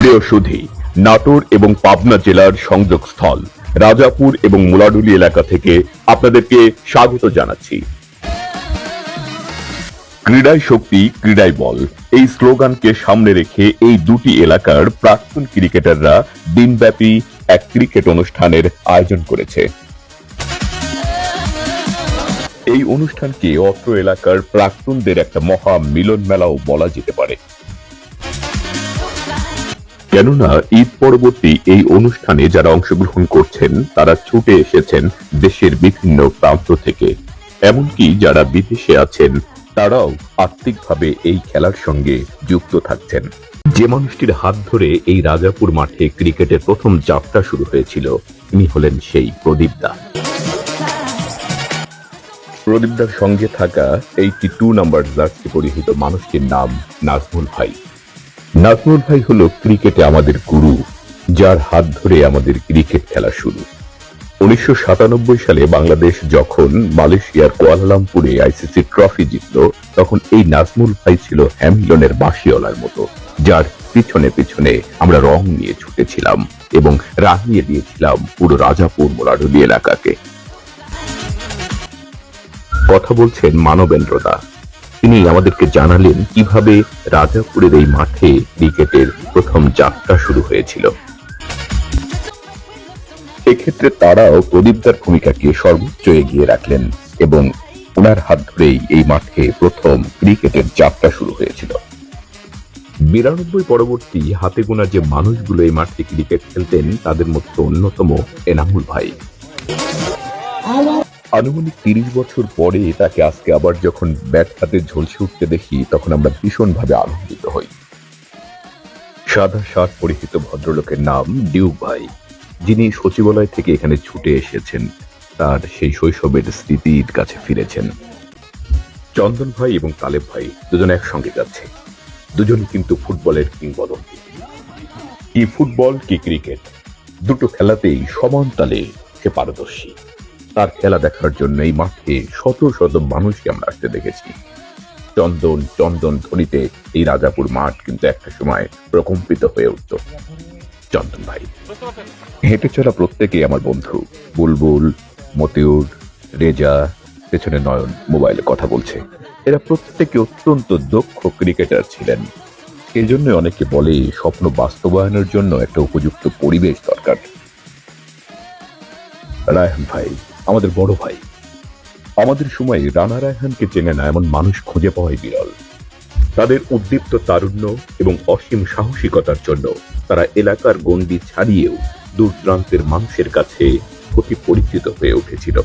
প্রিয় সুধী, নাটোর এবং পাবনা জেলার সংযোগস্থল, রাজাপুর এবং মুলাডুলি এলাকা থেকে আপনাদেরকে স্বাগত জানাচ্ছি। ক্রীড়ায় শক্তি, ক্রীড়ায় বল, এই স্লোগানকে সামনে রেখে এই দুটি এলাকার প্রাক্তন ক্রিকেটাররা দিনব্যাপী এক ক্রিকেট অনুষ্ঠানের আয়োজন করেছে। এই অনুষ্ঠানকে অত্র এলাকার প্রাক্তনদের একটা মহা মিলন মেলাও বলা যেতে পারে। কেননা ঈদ পরবর্তী এই অনুষ্ঠানে যারা অংশগ্রহণ করছেন, তারা ছুটে এসেছেন দেশের বিভিন্ন প্রান্ত থেকে। এমনকি যারা বিদেশে আছেন, তারাও আত্মিকভাবে এই খেলার সঙ্গে যুক্ত থাকছেন। যে মানুষটির হাত ধরে এই রাজাপুর মাঠে ক্রিকেটের প্রথম যাত্রা শুরু হয়েছিল, তিনি হলেন সেই প্রদীপ দা। প্রদীপদার সঙ্গে থাকা এইটি টু নাম্বার জার্সি পরিহিত মানুষটির নাম নাজমুল ভাই। নাজমুল ভাই হলো ক্রিকেটে আমাদের গুরু, যার হাত ধরে আমাদের ক্রিকেট খেলা শুরু। উনিশশো সাতানব্বই সালে বাংলাদেশ যখন মালয়েশিয়ার কুয়ালালামপুরে আইসিসি ট্রফি জিতল, তখন এই নাজমুল ভাই ছিল হ্যামিলনের বাঁশিওয়ালার মতো, যার পিছনে পিছনে আমরা রং নিয়ে ছুটেছিলাম এবং রাঙিয়ে দিয়েছিলাম পুরো রাজাপুর মোলাডুলি এলাকাকে। কথা বলছেন মানবেন্দ্র দা তিনি আমাদেরকে জানালেন কীভাবে রাজাপুরের এই মাঠে ক্রিকেটের প্রথম যাত্রা শুরু হয়েছিল। এক্ষেত্রে তারাও প্রদীপদার ভূমিকাকে সর্বোচ্চ এগিয়ে রাখলেন এবং ওনার হাত ধরেই এই মাঠে প্রথম ক্রিকেটের যাত্রা শুরু হয়েছিল। বিরানব্বই পরবর্তী হাতে গোনা যে মানুষগুলো এই মাঠে ক্রিকেট খেলতেন, তাদের মধ্যে অন্যতম এনামুল ভাই। আনুমানিক তিরিশ বছর পরে তাকে আজকে আবার যখন ব্যাট হাতে ঝলসে উঠতে দেখি, তখন আমরা ভীষণভাবে আনন্দিত হই। সাদা শার্ট পরিহিত ভদ্রলোকের নাম ডিউক ভাই, যিনি সচিবালয় থেকে এখানে ছুটে এসেছেন। তার সেই শৈশবের স্মৃতির কাছে ফিরেছেন। চন্দন ভাই এবং তালেব ভাই দুজন একসঙ্গে যাচ্ছে। দুজনই কিন্তু ফুটবলের কিংবদন্তি। কি ফুটবল, কি ক্রিকেট, দুটো খেলাতেই সমান তালে সে পারদর্শী। তার খেলা দেখার জন্য এই মাঠে শত শত মানুষকে আমরা আসতে দেখেছি। চন্দন চন্দন ধ্বনিতে এই রাজাপুর মাঠ কিন্তু একটা সময় প্রকম্পিত হয়ে উঠত। চন্দন ভাই, হেঁটে চলা প্রত্যেকে আমার বন্ধু, বুলবুল, মতিউর, রেজা, পেছনে নয়ন মোবাইলে কথা বলছে। এরা প্রত্যেকে অত্যন্ত দক্ষ ক্রিকেটার ছিলেন। এজন্য অনেকে বলে স্বপ্ন বাস্তবায়নের জন্য একটা উপযুক্ত পরিবেশ দরকার। রায়হান ভাই আমাদের বড় ভাই। আমাদের সময় রানা রায়হানকে চেনে না এমন মানুষ খুঁজে পাওয়াই বিরল। তাদের উদ্দীপ্ত তারুণ্য এবং অসীম সাহসিকতার জন্য তারা এলাকার গণ্ডি ছাড়িয়েও দূর দূরান্তের মানুষের কাছে অতি পরিচিত হয়ে উঠেছিল।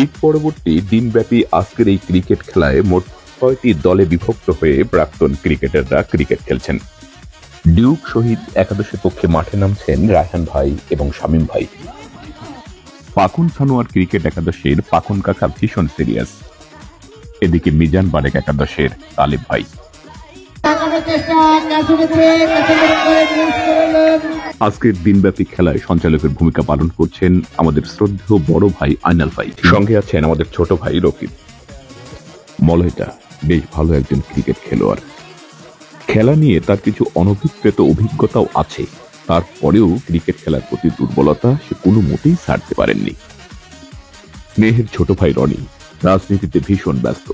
ঈদ পরবর্তী দিনব্যাপী আজকের এই ক্রিকেট খেলায় মোট ছয়টি দলে বিভক্ত হয়ে প্রাক্তন ক্রিকেটাররা ক্রিকেট খেলছেন। ডিউক শহীদ একাদশের পক্ষে মাঠে নামছেন রায়হান ভাই এবং শামীম ভাই। পাকুন সানোয়ার ক্রিকেট একাদশের পাকুন কাকা ভীষণ সিরিয়াস এদিকে মিজান বারেক একাদশের তালিব ভাই। আজকের দিনব্যাপী খেলায় সঞ্চালকের ভূমিকা পালন করছেন আমাদের শ্রদ্ধেয় বড় ভাই আইনাল ভাই। সঙ্গে আছেন আমাদের ছোট ভাই রকিব মলয়টা বেশ ভালো একজন ক্রিকেট খেলোয়াড়। খেলা নিয়ে তার কিছু অনভিপ্রেত অভিজ্ঞতাও আছে। তারপরেও ক্রিকেট খেলার প্রতি দুর্বলতা সে কোনো মতেই ছাড়তে পারেননি। স্নেহের ছোট ভাই রনি রাজনীতিতে ভীষণ ব্যস্ত।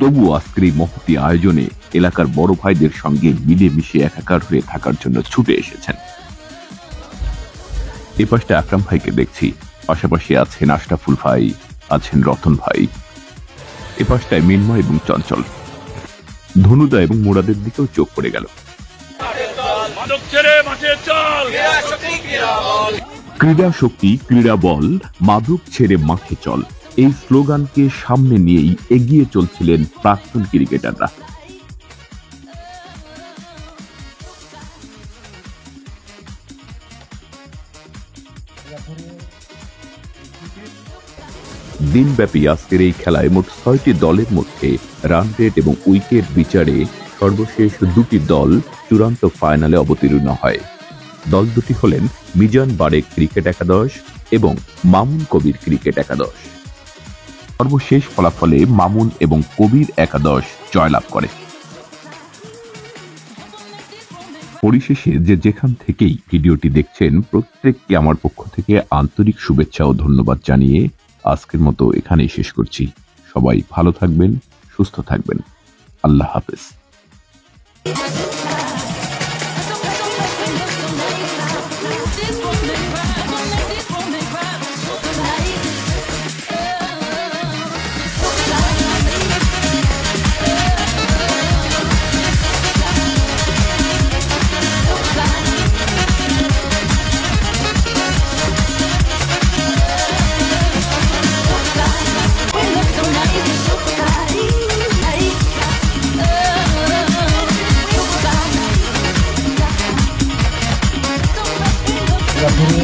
তবুও আজকের এই মহতি আয়োজনে এলাকার বড় ভাইদের সঙ্গে মিলেমিশে একাকার হয়ে থাকার জন্য ছুটে এসেছেন। এ পাশটা আকরাম ভাইকে দেখছি। পাশাপাশি আছেন আশরাফুল ভাই, আছেন রতন ভাই। এ পাশটায় মিনময় এবং চঞ্চল। ধনুদা এবং মুরাদের দিকেও চোখ পড়ে গেল। ক্রীড়া শক্তি, ক্রীড়া বল, মাদক ছেড়ে মাঠে চল। এই স্লোগানকে সামনে নিয়েই এগিয়ে চলছিলেন প্রাক্তন ক্রিকেটাররা। দিনব্যাপী আজকের এই খেলায় মোট ছয়টি দলের মধ্যে রান রেট এবং উইকেট বিচারে সর্বশেষ দুটি দল চূড়ান্ত ফাইনালে অবতীর্ণ হয়। দল দুটি হলেন মিজান বারেক ক্রিকেট একাদশ এবং মামুন কবির ক্রিকেট একাদশ। সর্বশেষ ফলাফলে মামুন এবং কবির একাদশ জয়লাভ করে। পরিশেষে যে যেখান থেকেই ভিডিওটি দেখছেন, প্রত্যেককে আমার পক্ষ থেকে আন্তরিক শুভেচ্ছা ও ধন্যবাদ জানিয়ে আজকের মতো এখানেই শেষ করছি। সবাই ভালো থাকবেন, সুস্থ থাকবেন। আল্লাহ হাফেজ। Yeah. Guru.